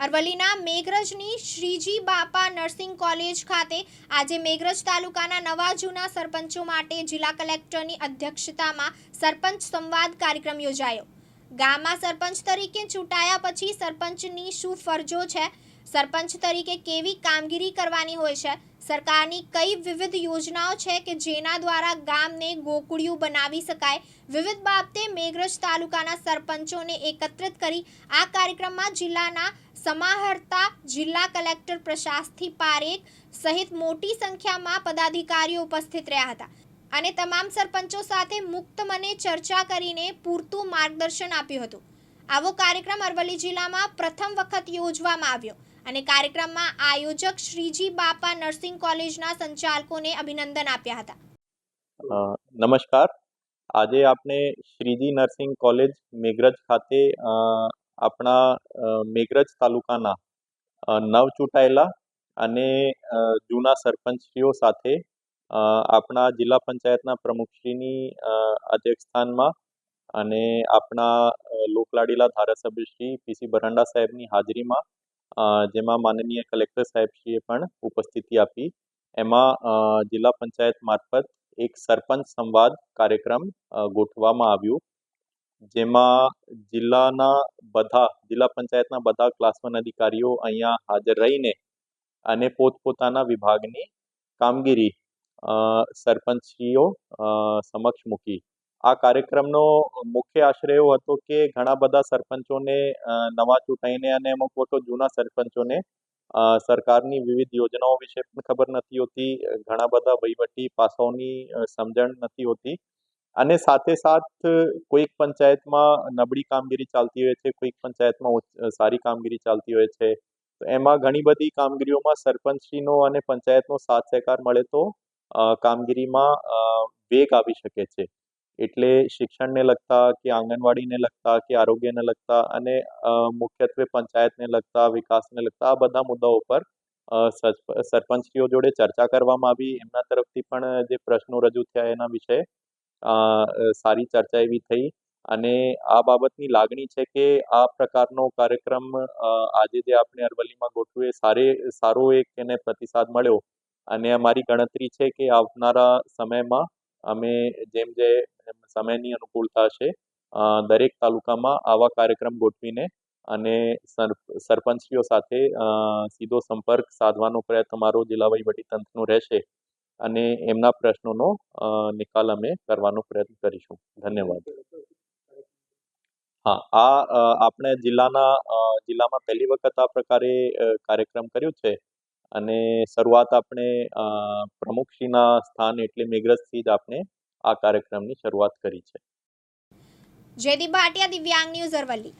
અરવલ્લીના મેઘરજની શ્રીજી બાપા nursing college ખાતે આજે મેઘરજ તાલુકાના નવા જૂના સરપંચો માટે જિલ્લા કલેક્ટરની અધ્યક્ષતામાં સરપંચ સંવાદ કાર્યક્રમ યોજાયો. ગામમાં સરપંચ તરીકે ચૂંટાયા પછી સરપંચની શું ફરજો છે? સરપંચ તરીકે કેવી કામગીરી કરવાની હોય છે? સરકારની કઈ વિવિધ યોજનાઓ છે કે જેના દ્વારા ગામને ગોકુળિયું બનાવી શકાય? વિવિધ બાબતે મેઘરજ તાલુકાના સરપંચોને એકત્રિત કરી આ કાર્યક્રમમાં જિલ્લાના સમાહર્તા જિલ્લા કલેક્ટર પ્રશાસથી પારેખ સહિત મોટી સંખ્યામાં પદાધિકારીઓ ઉપસ્થિત રહ્યા હતા. અને તમામ સરપંચો સાથે મુક્ત મને ચર્ચા કરીને પૂરતું માર્ગદર્શન આપ્યું હતું. આવો કાર્યક્રમ અરવલ્લી જિલ્લામાં પ્રથમ વખત યોજવામાં આવ્યો. અને કાર્યક્રમમાં આયોજક શ્રીજી બાપા નર્સિંગ કોલેજના સંચાલકોને અભિનંદન આપ્યા હતા. નમસ્કાર. આજે આપણે શ્રીજી નર્સિંગ કોલેજ મેઘરજ ખાતે આપણા મેઘરજ તાલુકાના નવ ચૂંટાયેલા અને જૂના સરપંચશ્રીઓ સાથે આપણા જિલ્લા પંચાયતના પ્રમુખશ્રીની અધ્યક્ષસ્થાનમાં અને આપણા લોકલાડીલા ધારાસભ્ય શ્રી પીસી બરંડા સાહેબની હાજરીમાં જેમાં માનનીય કલેક્ટર સાહેબશ્રીએ પણ ઉપસ્થિતિ આપી. એમાં જિલ્લા પંચાયત મારફત એક સરપંચ સંવાદ કાર્યક્રમ ગોઠવવામાં આવ્યો. જેમાં જિલ્લાના બધા, જિલ્લા પંચાયતના બધા ક્લાસ વન અધિકારીઓ અહીંયા હાજર રહીને અને પોતપોતાના વિભાગની કામગીરી સરપંચશ્રીઓ સમક્ષ મૂકી. આ કાર્યક્રમનો મુખ્ય આશ્રય એવો હતો કે ઘણા બધા સરપંચોને નવા ચૂંટાઈને અને અમુક વખત જૂના સરપંચોને સરકારની વિવિધ યોજનાઓ વિશે પણ ખબર નથી હોતી, ઘણા બધા વહીવટી પાસાઓની સમજણ નથી હોતી અને સાથે સાથ કોઈક પંચાયતમાં નબળી કામગીરી ચાલતી હોય છે, કોઈક પંચાયતમાં સારી કામગીરી ચાલતી હોય છે, તો એમાં ઘણી બધી કામગીરીઓમાં સરપંચશ્રીનો અને પંચાયતનો સાથ સહકાર મળે તો કામગીરીમાં વેગ આવી શકે છે. એટલે શિક્ષણને લગતા કે આંગણવાડીને લગતા કે આરોગ્યને લગતા અને મુખ્યત્વે પંચાયતને લગતા, વિકાસને લગતા આ બધા મુદ્દાઓ પર સરપંચશ્રીઓ જોડે ચર્ચા કરવામાં આવી. એમના તરફથી પણ જે પ્રશ્નો રજૂ થયા એના વિશે સારી ચર્ચા એવી થઈ. અને આ બાબતની લાગણી છે કે આ પ્રકારનો કાર્યક્રમ આજે જે આપણે અરવલ્લીમાં ગોઠવ્યો એ સારે, સારો એક એને પ્રતિસાદ મળ્યો. અને અમારી ગણતરી છે કે આવનારા સમયમાં અમે જેમ જે સમયની અનુકૂળતા છે દરેક તાલુકામાં આવા કાર્યક્રમ ગોઠવીને અને સર સરપંચશ્રીઓ સાથે સીધો સંપર્ક સાધવાનો પ્રયત્ન અમારો જિલ્લા વહીવટી તંત્રનો રહેશે અને એમના પ્રશ્નોનો નિકાલ અમે કરવાનો પ્રયત્ન કરીશું. ધન્યવાદ. હા, આ આપણે જિલ્લાના જિલ્લામાં પહેલી વખત આ પ્રકારે કાર્યક્રમ કર્યો છે. અને શરૂઆત આપણે પ્રમુખશ્રીના સ્થાન એટલે મેઘરજથી જ આપણે આ કાર્યક્રમની શરૂઆત કરી છે. જયદીપ ભાટિયા, દિવ્યાંગ ન્યૂઝ અરવલ્લી.